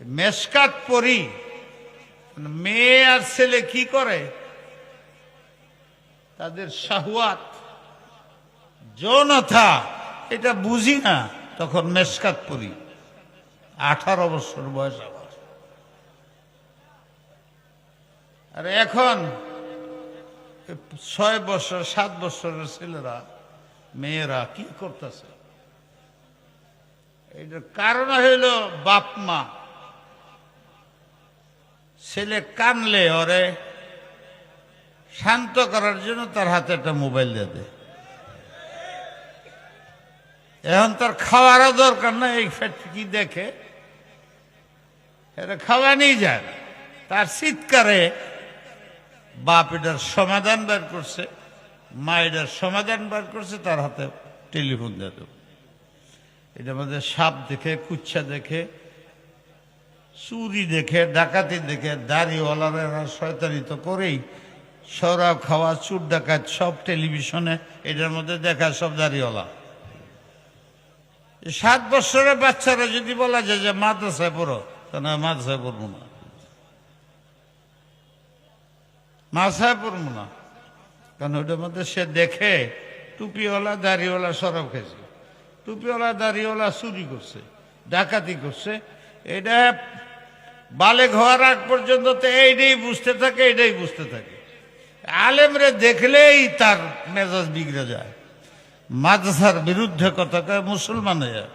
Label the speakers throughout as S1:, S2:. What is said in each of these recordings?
S1: মেসকাত পরি। মেয়ে আর ছেলে কি করে? তাদের শাহুয়াত। যৌনতা, এটা বুঝি না, তখন মেসকাত পরি। আঠারো বছর বয়স আমার আর এখন, ছয় বছর, সাত বছরের ছেলেরা, মেয়েরা কি করতেছে? এটার কারণ হইল বাপ মা ছেলে কানলে ওরে, শান্ত করার জন্য তার হাতে একটা মোবাইল দিয়ে দেয় এখন তার খাওয়ারও দরকার না এই কি দেখে? এটা খাওয়া নিয়ে যায়। তার শীতকারে বাপ এটার সমাধান বের করছে, মা এটার সমাধান বের করছে, তার হাতে টেলিফোন দিয়ে দেব। এটার মধ্যে সাপ দেখে, কুচ্ছা দেখে চুরি দেখে, ডাকাতি দেখে, দাড়িওয়ালারা শয়তানি তো করেই। সরাব খাওয়া, চুর ডাকাত সব টেলিভিশনে, এটার মধ্যে দেখা সব দাড়িওয়ালা। সাত বছরের বাচ্চারা যদি বলা যায় যে মাদ্রাসায় পড়ো, তাহলে মাদ্রাসায় পড়ব না। মাদ্রাসায় পড়ব না। কারণ ওটার মধ্যে সে দেখে, টুপিওয়ালা, দাড়িওয়ালা সরব খেয়েছে। টুপিওয়ালা, দাড়িওয়ালা চুরি করছে, ডাকাতি করছে। এটা বালে হওয়ার আগ পর্যন্ত তো এইটাই বুঝতে থাকে এটাই বুঝতে থাকে। আলেমরে দেখলেই তার মেজাজ বিগড়ে যায়। মাদ্রাসার বিরুদ্ধে কথা কয়, মুসলমান হয়ে যায়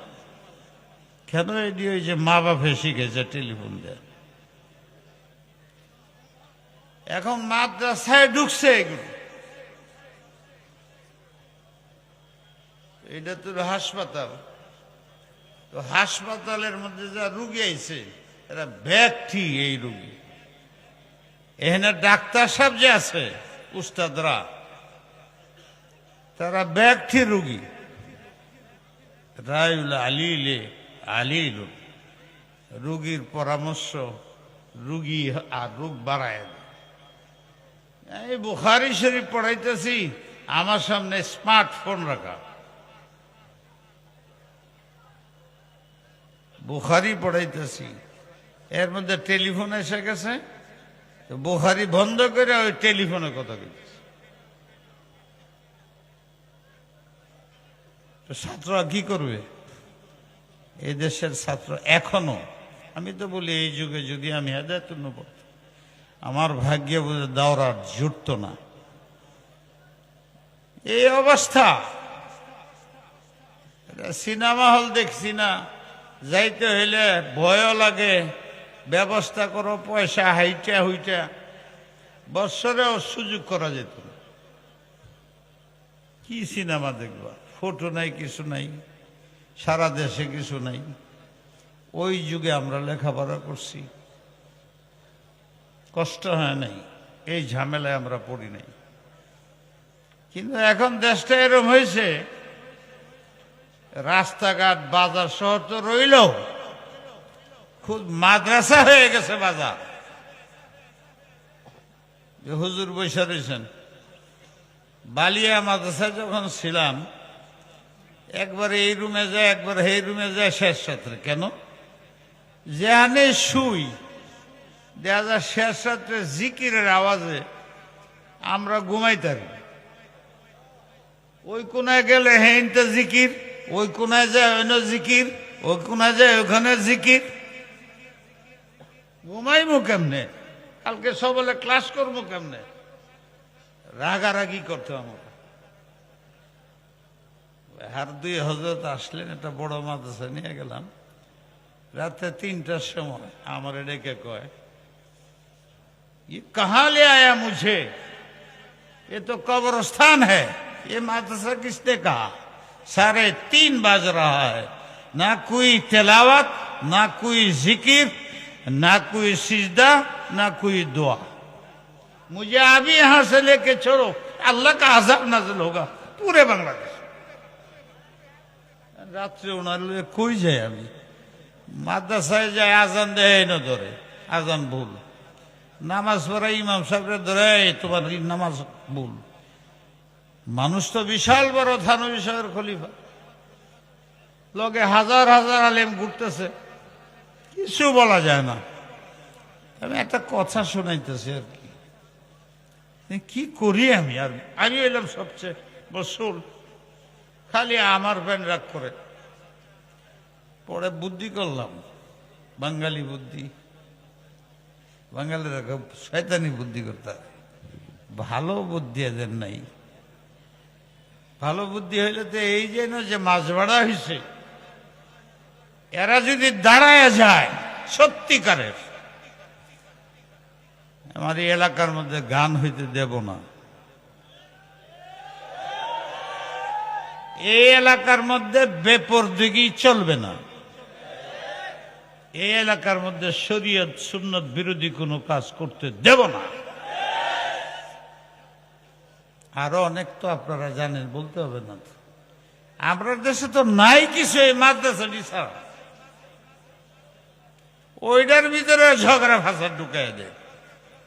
S1: কেন এটি ওই যে মা বাপে শিখেছে টেলিফোন দেয়? এখন মাদ্রাসায় ঢুকছে এগুলো এটা তো হাসপাতাল। তো হাসপাতালের মধ্যে যা রুগী আইছে এরা ব্যক্তি এই রুগী। এখানে ডাক্তার সাহেব যে আছে, উস্তাদরা, তারা ব্যক্তি রুগী। রায়ুল আলিলে আলিল রুগীর পরামর্শ, রুগী আর রোগ বাড়ায় এই বুখারি শরীফ পড়াইতেছি, আমার সামনে স্মার্টফোন রাখা। বুখারি পড়াইতেছি। এর মধ্যে টেলিফোন এসে গেছে, তো বুখারি বন্ধ করে ওই টেলিফোনে কথা বলছে ছাত্ররা কি করবে? এই দেশের ছাত্র এখনও, আমি তো বলি এই যুগে যদি আমি হেদায়তুন্ন পড়তাম আমার ভাগ্যে বুঝে দাওরার জুটত না। এই অবস্থা। সিনেমা হল দেখছি না, যাইতে হইলে ভয়ও লাগে ব্যবস্থা করো, পয়সা হাইটা হইটা। বৎসরে সুযোগ করা যেত কি সিনেমা দেখবা? ফটো নাই, কিছু নাই। সারা দেশে কিছু নাই। ওই যুগে আমরা লেখাপড়া করছি। কষ্ট হয় নাই। এই ঝামেলায় আমরা পড়ি নাই। কিন্তু এখন দেশটা এরম হয়েছে, রাস্তাঘাট, বাজার শহর তো রইল। খুব মাদ্রাসা হয়ে গেছে বাজার। যে হুজুর বৈশা রয়েছেন। বালিয়া মাদ্রাসা যখন ছিলাম, একবার এই রুমে যায়, একবার এই রুমে যায় শেষ রাত্রে। কেন? যেখানে শুই, দেখা যায় শেষ রাত্রে জিকিরের আওয়াজে আমরা ঘুমাইতারি ওই কোনায় গেলে হেনতে জিকির, ওই কোনায় যায় অন্য জিকির, ওই কোনায় যায় ওখানে জিকির। ঘুমাইমু কেমনে কালকে সবলে ক্লাস করবো কেমনে রাগারাগি করতে আমার হার দুই হজরত আসলেন একটা বড় মাদ্রাসা নিয়ে গেলাম রাতে তিনটার সময় আমার ডেকে কয় ये कहाँ ले आया मुझे ये तो कब्रस्तान है ये मादरसा किसने कहा साढ़े तीन बज रहा है ना कोई तिलावत ना कोई जिकिर ना कोई सिजदा ना कोई दुआ मुझे अभी यहां से लेके छोड़ो अल्लाह का अजब नजल होगा पूरे बांग्लादेश রাত্রে ওনার লইয়া কই যাই আমি মাদ্রাসায় যায় আজান দেয় না ধরে আজান ভুল নামাজ পড়াই ইমাম সাহেবরে ধরে "এই, তোমার এই নামাজ ভুল মানুষ তো বিশাল বড় থানবী সাহেবের খলিফা লগে হাজার হাজার আলেম ঘুরতেছে কি কিছু বলা যায় না। আমি একটা কথা শোনাইতেছি আর কি। কি করি আমি? আর আমি এলাম সবচেয়ে বসুল খালি আমার ব্যান রাগ করে। পরে বুদ্ধি করলাম। বাঙালি বুদ্ধি। বাঙালিরা খুব শয়তানি বুদ্ধি করতে ভালো বুদ্ধি এদের নাই। ভালো বুদ্ধি হইলে তো এই যে না যে মাছ ভাড়া হয়েছে এরা যদি দাঁড়ায় যায়, সত্যিকারের আমার এই এলাকার মধ্যে গান হইতে দেব না। এই এলাকার মধ্যে বেপর দিকেই চলবে না। এই এলাকার মধ্যে শরীয়ত সুন্নত বিরোধী কোনো কাজ করতে দেব না। আরও অনেক তো আপনারা জানেন, বলতে হবে না আমরা দেশে তো নাই কিছু এই মাদ্রাসাটি ছাড়া। ওইটার ভিতরে ঝগড়া ভাষা ঢুকাই দেয়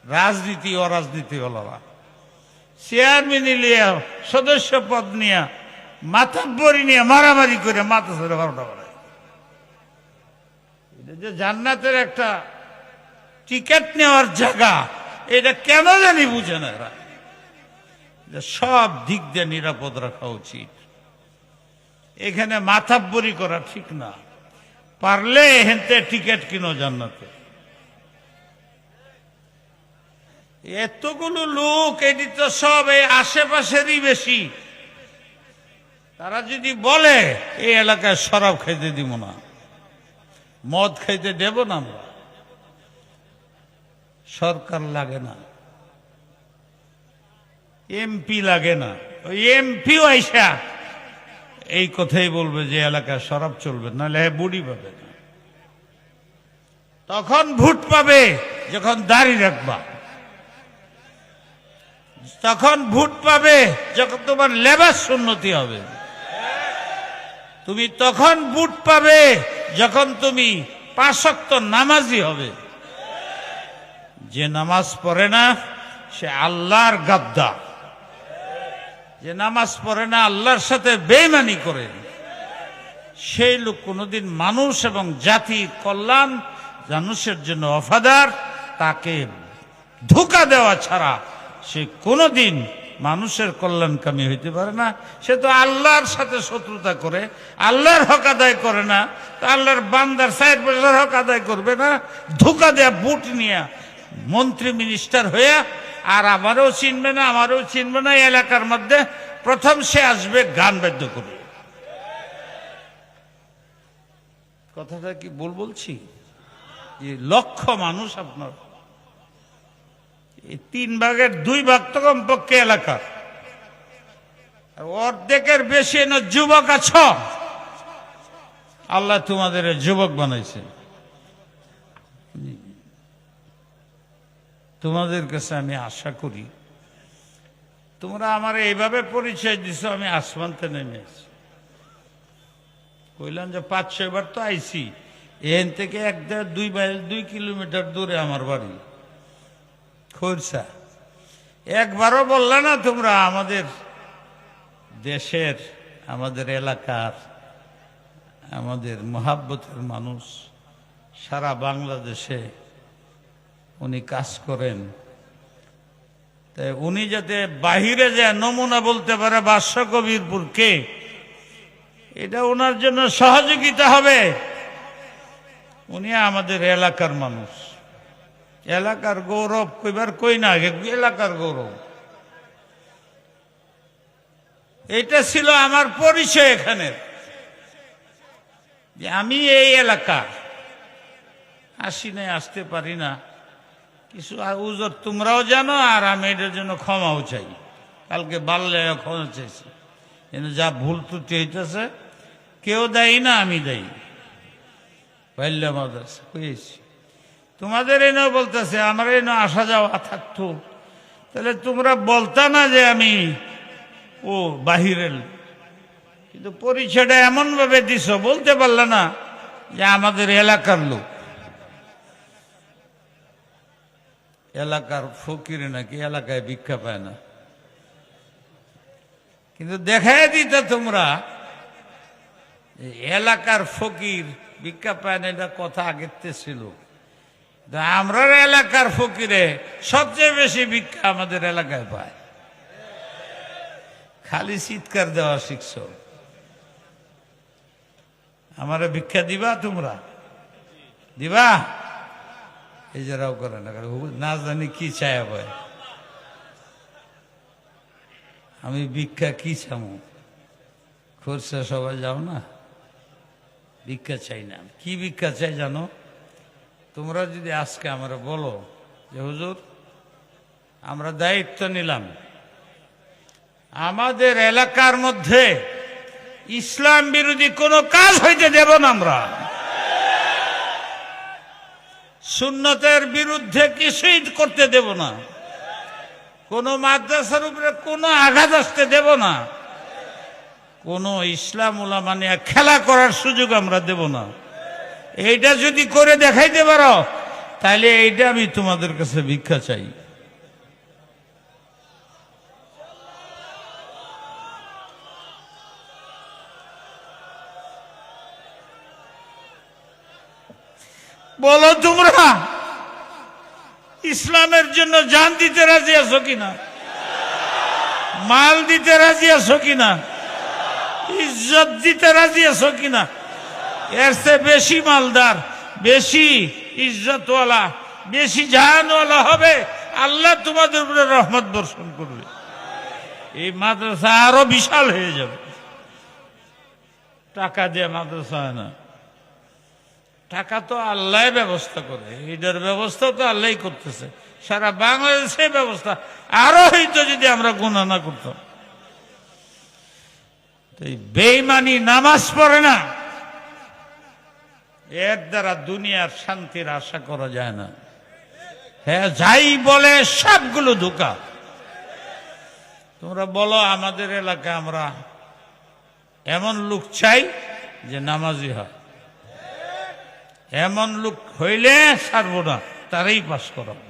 S1: রাজনীতি, অরাজনীতি হলরা চেয়ারম্যান নিয়ে সদস্য পদ নিয়ে মাথাব্বরি নিয়ে মারামারি করে মাথা ধরে বারোটা বাড়ায় এটা যে জান্নাতের একটা টিকিট নেওয়ার জায়গা, এটা কেন জানি বুঝে না এরা। সব দিক দিয়ে নিরাপদ রাখা উচিত। এখানে মাথাব্বরি করা ঠিক না। পারলে হেনতে টিকিট কিনো জান্নাতে। এতগুলো লোক, এটি তো সব এই আশেপাশেরই বেশি। তারা যদি বলে, এই এলাকায় শরাব খাইতে দিব না। মদ খাইতে দেব না আমরা। সরকার লাগে না। এমপি লাগে না। ওই এমপিও আইসা এই কথাই বলবে যে এলাকায় শরাব চলবে, নাহলে হ্যাঁ বুড়ি পাবে না। তখন ভোট পাবে যখন দাড়ি রাখবা। তখন ভোট পাবে যখন তোমার লেবাস উন্নতি হবে। তুমি তখন ভোট পাবে যখন তুমি পাশক্ত নামাজি হবে। যে নামাজ পড়ে না, সে আল্লাহর গাদ্দা। যে নামাজ পড়ে না, আল্লাহর সাথে বেইমানি করে। সেই লোক কোনোদিন মানুষ এবং জাতি কল্যাণ মানুষের জন্য অফাদার, তাকে ধোকা দেওয়া ছাড়া সে কোনোদিন মানুষের কল্যাণকামী হইতে পারে না। সে তো আল্লাহর সাথে শত্রুতা করে, আল্লাহর হক আদায় করে না, তো আল্লাহর বান্দার সাইড বছর হক আদায় করবে না। ধোকা দেয়া, বুট নিয়ে মন্ত্রী মিনিস্টার হয়ে আর আমারও চিনবে না, আমারও চিনবে না এলাকার মধ্যে প্রথম সে আসবে গান বাদ্য করে। কথাটা কি বল বলছি? যে লক্ষ মানুষ আপনার। এই তিন ভাগের দুই ভাগ তো কমপক্ষে এলাকার অর্ধেকের বেশি না, যুবক আছ। আল্লাহ তোমাদের যুবক বানাইছে। তোমাদের কাছে আমি আশা করি। তোমরা আমার এইভাবে পরিচয় দিছ, আমি আসমানতে নেমে আছি। কইলাম যে পাঁচ ছয়বার তো আইছি। এখান থেকে এক দেড়, দুই মাইল, দুই কিলোমিটার দূরে আমার বাড়ি। খোরসা একবারও বললে না তোমরা, আমাদের দেশের, আমাদের এলাকার, আমাদের মহাব্বতের মানুষ, সারা বাংলাদেশে উনি কাজ করেন। তাই উনি যাতে বাহিরে যায়, নমুনা বলতে পারে, বাদশ কবিরপুর কে? এটা ওনার জন্য সহযোগিতা হবে। উনি আমাদের এলাকার মানুষ। এলাকার গৌরব কইবার কই না এলাকার গৌরব। এটা ছিল আমার পরিচয় এখানে। যে আমি এই এলাকা আসি নাই, আসতে পারি না। কিছু উজর, তোমরাও জানো আর আমি এটার জন্য ক্ষমাও চাই। কালকে বাল্লে ক্ষমা চাইছি। কিন্তু যা ভুল ত্রুটি হইতেছে, কেউ দেয় না, আমি দেই। বাল্য মাদ্রাসা, কইছি। তোমাদের এনেও বলতেছে, আমার এনে আসা যাওয়া থাকতো। তাহলে তোমরা বলতা না যে আমি, ও, বাহিরের। কিন্তু পরিচয়টা এমনভাবে দিছ, বলতে পারলে না যে আমাদের এলাকার লোক। এলাকার ফকির নাকি এলাকায় ভিক্ষা পায় না। কিন্তু দেখাই দিতে তোমরা এলাকার ফকির ভিক্ষা পায় না, এটা কথা আগের ছিল। আমরা এলাকার ফকিরে সবচেয়ে বেশি ভিক্ষা আমাদের এলাকায় পায়। খালি চিৎকার দেওয়া শিখছ। আমারে ভিক্ষা দিবা তোমরা? দিবা? এই যারাও করে না না জানি কি চায় বয়। আমি ভিক্ষা কি চামু খরচা সবাই যাও না? ভিক্ষা চাই না। কি ভিক্ষা চাই জানো? তোমরা যদি আজকে আমরা বলো যে, হুজুর, আমরা দায়িত্ব নিলাম। আমাদের এলাকার মধ্যে ইসলাম বিরোধী কোনো কাজ হইতে দেব না আমরা। সুন্নতের বিরুদ্ধে কিছুই করতে দেব না। কোনো মাদ্রাসার উপরে কোনো আঘাত আসতে দেব না। কোনো ইসলাম উলামানিয়া খেলা করার সুযোগ আমরা দেব না। এইটা যদি করে দেখাইতে পারো, তাহলে এইটা আমি তোমাদের কাছে ভিক্ষা চাই। বলো তোমরা, ইসলামের জন্য জান দিতে রাজি আছো কিনা? মাল দিতে রাজি আছো কিনা? ইজ্জত দিতে রাজি আছো কিনা? এর চেয়ে বেশি মালদার, বেশি ইজ্জতওয়ালা, বেশি জাহানওয়ালা হবে আল্লাহ তোমাদের উপরে রহমত বর্ষণ করবে। এই মাদ্রাসা আরও বিশাল হয়ে যাবে। টাকা দিয়ে মাদ্রাসা হয় না। টাকা তো আল্লাহ ব্যবস্থা করে এটার ব্যবস্থা তো আল্লাহ করতেছে। সারা বাংলাদেশে ব্যবস্থা। আরও হইতো যদি আমরা গুণা না করতাম। বেইমানি নামাজ পড়ে না। এর দ্বারা দুনিয়ার শান্তির আশা করা যায় না। হ্যাঁ যাই বলে সবগুলো ধোকা। তোমরা বলো, আমাদের এলাকায় আমরা এমন লোক চাই যে নামাজি হয়। এমন লোক হইলে ছাড়বো না তারাই পাশ করাবো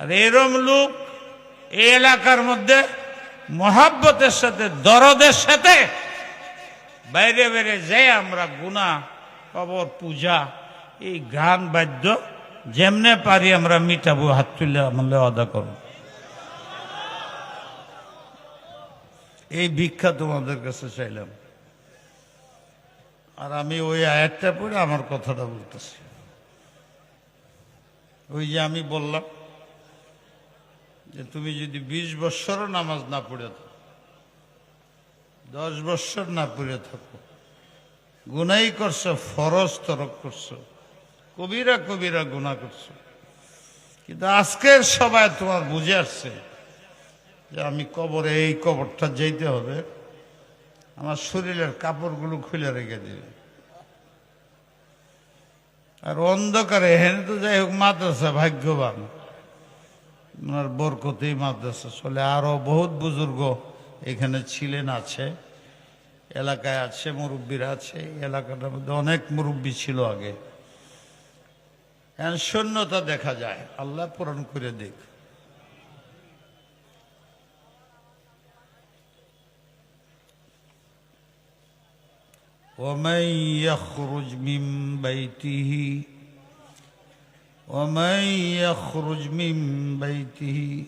S1: আর এরম লোক এই এলাকার মধ্যে মহাব্বতের সাথে, দরদের সাথে বাইরে বাইরে যে আমরা, গুণা, কবর, পূজা, এই গান, বাদ্য, যেমনে পারি আমরা মিটাবো, হাত তুলে আমলে অদা করব। এই ভিক্ষা তোমাদের কাছে চাইলাম। আর আমি ওই আয়াতটা পড়ে আমার কথাটা বলতেছি। ওই যে আমি বললাম যে তুমি যদি বিশ বৎসরও নামাজ না পড়ে থাকো, দশ বৎসর না পড়ে থাকো, গুনাই করছ, ফরজ তরক করছ, কবিরা কবিরা গুণা করছ, কিন্তু আজকের সবাই তোমার বুঝে আসছে যে আমি কবরে এই কবরটা যেতে হবে আমার শরীরের কাপড়গুলো খুলে রেখে দিবে আর অন্ধকারে হেন তো যাই হোক, মাদ্রাসা ভাগ্যবান। ওনার বরকতেই মাদ্রাসা চলে। আরও বহুত বুজুর্গ এখানে ছিলেন, আছে। এলাকায় আছে, মুরব্বীরা আছে। এলাকাটার মধ্যে অনেক মুরব্বী ছিল আগে। শূন্যতা দেখা যায়। আল্লাহ পূরণ করে দেখ ومن يخرج من بيته ومن يخرج من بيته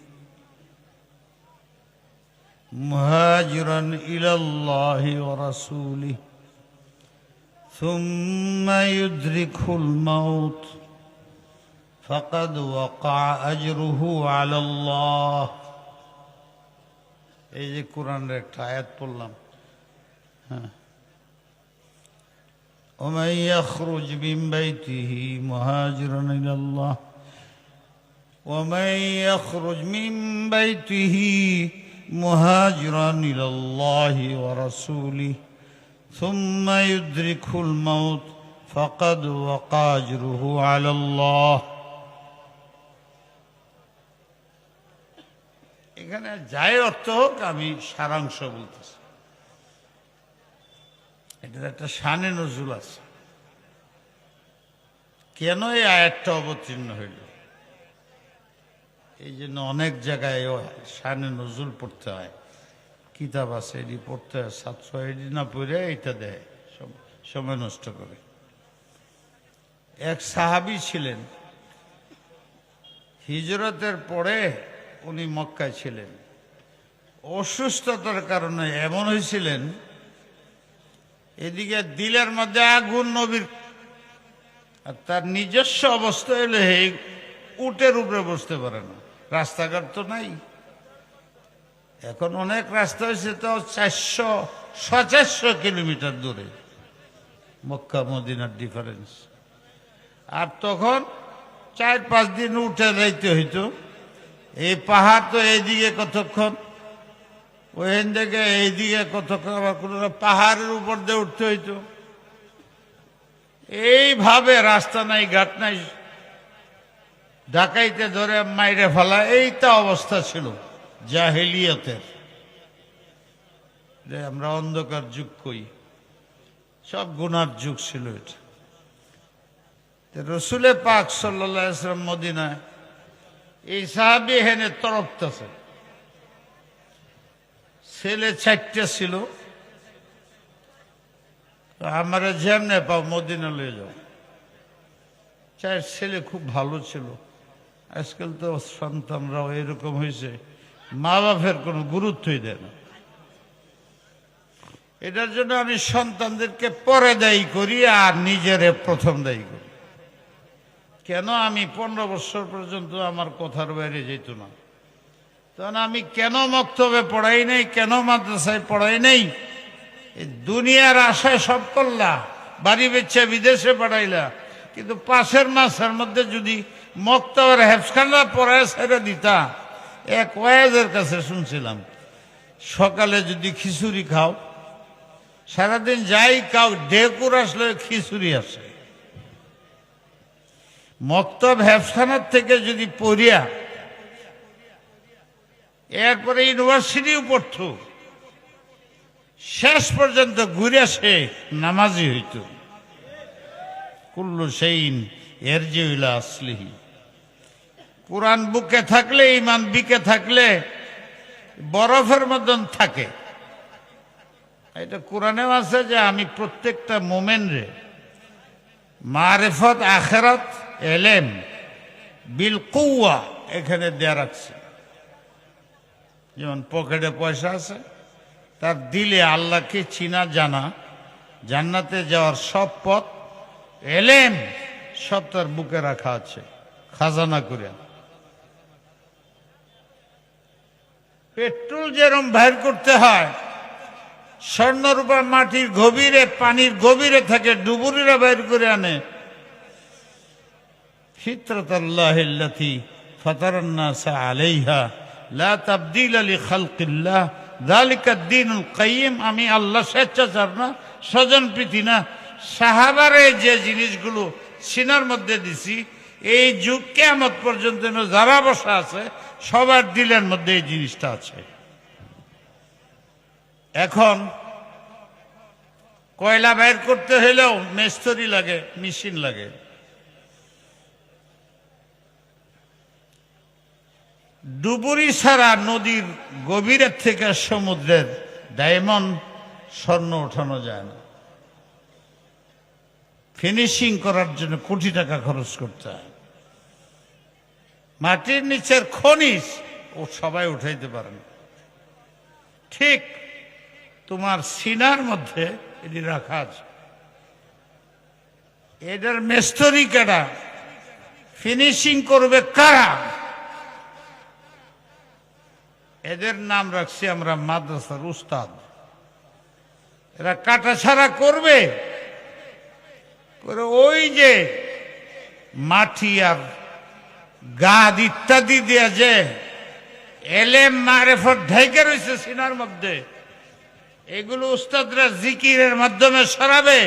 S1: مهاجرا الى الله ورسوله ثم يدركه الموت فقد وقع اجره على الله এই যে কোরআনের একটা আয়াত পড়লাম হ্যাঁ ومن يخرج من بيته مهاجرا الى الله ومن يخرج من بيته مهاجرا الى الله ورسوله ثم يدركه الموت فقد وقع اجره على الله এখানে যাই অর্থ হোক আমি সারাংশ বলতেছি এটার একটা শানে নজরুল আছে। কেন এই আয়াতটা অবতীর্ণ হইল? এই জন্য অনেক জায়গায় শানে নজরুল পড়তে হয়। কিতাব আছে এটি পড়তে হয়, ছাত্র এটি না পড়ে এটা দেয় সময় নষ্ট করে। এক সাহাবি ছিলেন, হিজরতের পরে উনি মক্কায় ছিলেন। অসুস্থতার কারণে এমন হয়েছিলেন এদিকে দিলের মধ্যে আগুন নবীর। আর তার নিজস্ব অবস্থা হলে এই উটের উপরে বসতে পারে না। রাস্তাঘাট তো নাই। এখন অনেক রাস্তা হয়েছে তো চারশো সচারশো কিলোমিটার দূরে। মক্কা, মদিনার ডিফারেন্স আর তখন চার পাঁচ দিন উঠে যাইতে হইতো। এই পাহাড় তো এইদিকে কতক্ষণ? ওইখান থেকে এইদিকে কোনো পাহাড়ের উপর দিয়ে উঠতে হইতো। এইভাবে রাস্তা নাই, ঘাট নাই। ডাকাইতে ধরে মাইরে ফেলা, এইটা অবস্থা ছিল জাহেলিয়তের। যে আমরা অন্ধকার যুগ কই। সব গুনার যুগ ছিল এটা। রসুলে পাক সাল্লাম মদিনায় এই সাহাবি হেনে তরফতেছে। ছেলে চারটে ছিল। আমার যেমনে পাও মদিনা লয়ে যাও। চার ছেলে খুব ভালো ছিল। আজকাল তো সন্তানরাও এরকম হয়েছে মা বাপের কোনো গুরুত্বই দেয় না। এটার জন্য আমি সন্তানদেরকে পরে দায়ী করি আর নিজেরে প্রথম দায়ী করি। কেন আমি পনেরো বছর পর্যন্ত আমার কথার বাইরে যেত না। তখন আমি কেন মক্তবে পড়াই নাই, কেন মাদ্রাসায় পড়াই নাই? দুনিয়ার আশায় সব করলা, বাড়ি বেচ্ছে বিদেশে পাঠাইলা। কিন্তু পাশের মাসের মধ্যে যদি মক্তবের হেফখানা পড়ায় ছেড়ে দিতা, এক ওয়াজের কাছে শুনছিলাম, সকালে যদি খিচুড়ি খাও, সারাদিন যাই খাও ডেকুর আসলে খিচুড়ি আসে। মক্তব হেফখানার থেকে যদি পড়িয়া এরপরে ইউনিভার্সিটিও পড়ত। শেষ পর্যন্ত ঘুরে সে নামাজি হইত। কুল্লু সেইন এর যে হইলা আসলিহি। কোরআন বুকে থাকলে ইমান বিকে থাকলে, বরফের মতন থাকে। এটা কোরআনেও আছে যে আমি প্রত্যেকটা মোমেন্টে মারেফত, আখেরাত, এলেম, বিল কৌয়া এখানে দেয়া রাখছে। যেমন পকেটে পয়সা আছে, তার দিলে আল্লাহকে চিনা, জানা, জান্নাতে যাওয়ার সব পথ, এলেম সব তার বুকে রাখা আছে, খাজানা করে। পেট্রোল যেরম বাইর করতে হয়, স্বর্ণরূপা মাটির গভীরে, পানির গভীরে থাকে, ডুবুরিরা বাইর করে আনে। ফিতরত আল্লাহি ফতরন্নাসা আলাইহা। লা তাবদিল আলী খালকিল্লাহ দালিকাদ্দিনুল কাইম আমি আল্লাহ স্বেচ্ছাচার না স্বজন প্রীতি না। সাহাবারে যে জিনিসগুলো সিনার মধ্যে দিছি, এই যুগ কেমত পর্যন্ত যারা বসা আছে, সবার দিলের মধ্যে এই জিনিসটা আছে। এখন কয়লা বাইর করতে হলেও মেস্তরি লাগে, মেশিন লাগে। ডুবুরি ছাড়া নদীর গভীরের থেকে সমুদ্রের ডায়মন্ড স্বর্ণ ওঠানো যায় না। ফিনিশিং করার জন্য কোটি টাকা খরচ করতে হয়। মাটির নিচের খনিজ ও সবাই উঠাইতে পারে না। ঠিক তোমার সিনার মধ্যে এটি রাখা আছে। এটার মেস্তরি কারা? ফিনিশিং করবে কারা? এদের নাম রাখছি আমরা মাদ্রাসার উস্তাদ। এরা কাটাছাড়া করবে? করে ওই যে মাটি আর গাদ ইত্যাদি দিয়া যে এলেম মারেফত ঢেকে রয়েছে সিনার মধ্যে, এগুলো উস্তাদরা জিকিরের মাধ্যমে সরাবে,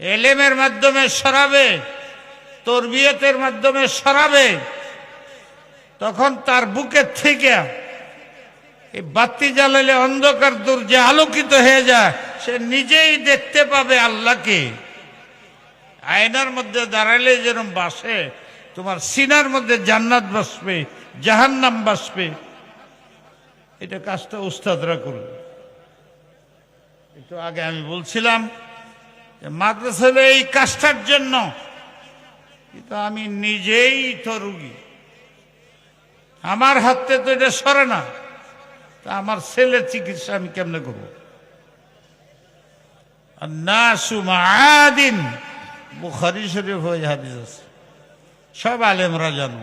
S1: এলেমের মাধ্যমে সরাবে, তরবিয়তের মাধ্যমে সরাবে। তখন তার বুকের থেকে এই বাতি জ্বালালে অন্ধকার দূর যে আলোকিত হয়ে যায়, সে নিজেই দেখতে পাবে আল্লাহকে। আয়নার মধ্যে দাঁড়ালে যেরকম বাসে, তোমার সিনার মধ্যে জান্নাত বাসবে, জাহান্নাম বাসবে। এটা কাজটা উস্তাদরা করবে। একটু আগে আমি বলছিলাম মাদ্রাসা এই কাজটার জন্য, কিন্তু আমি নিজেই তো রুগী। আমার হাতে তো এটা সরে না। তা আমার ছেলের চিকিৎসা আমি কেমনে করব? নাসুমাদিন বুখারি শরীফ হয়ে হাদিস আছে। সব আলেমরা জানো।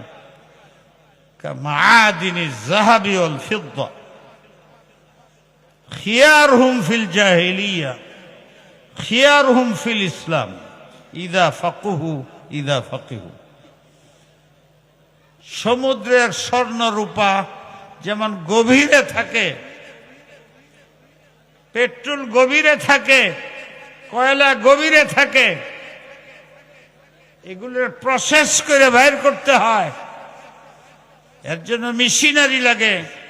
S1: মাদিনী জাহাবি অল ফিদ্দা। খিয়ার হুম ফিল জাহিলিয়া। খিয়ার হুম ফিল ইসলাম। ইদা ফাকুহু ইদা ফাকিহু। সমুদ্রের স্বর্ণ রূপা যেমন গভীরে থাকে, পেট্রোল গভীরে থাকে, কয়লা গভীরে থাকে এগুলোর প্রসেস করে বাইর করতে হয়। এর জন্য মেশিনারি লাগে।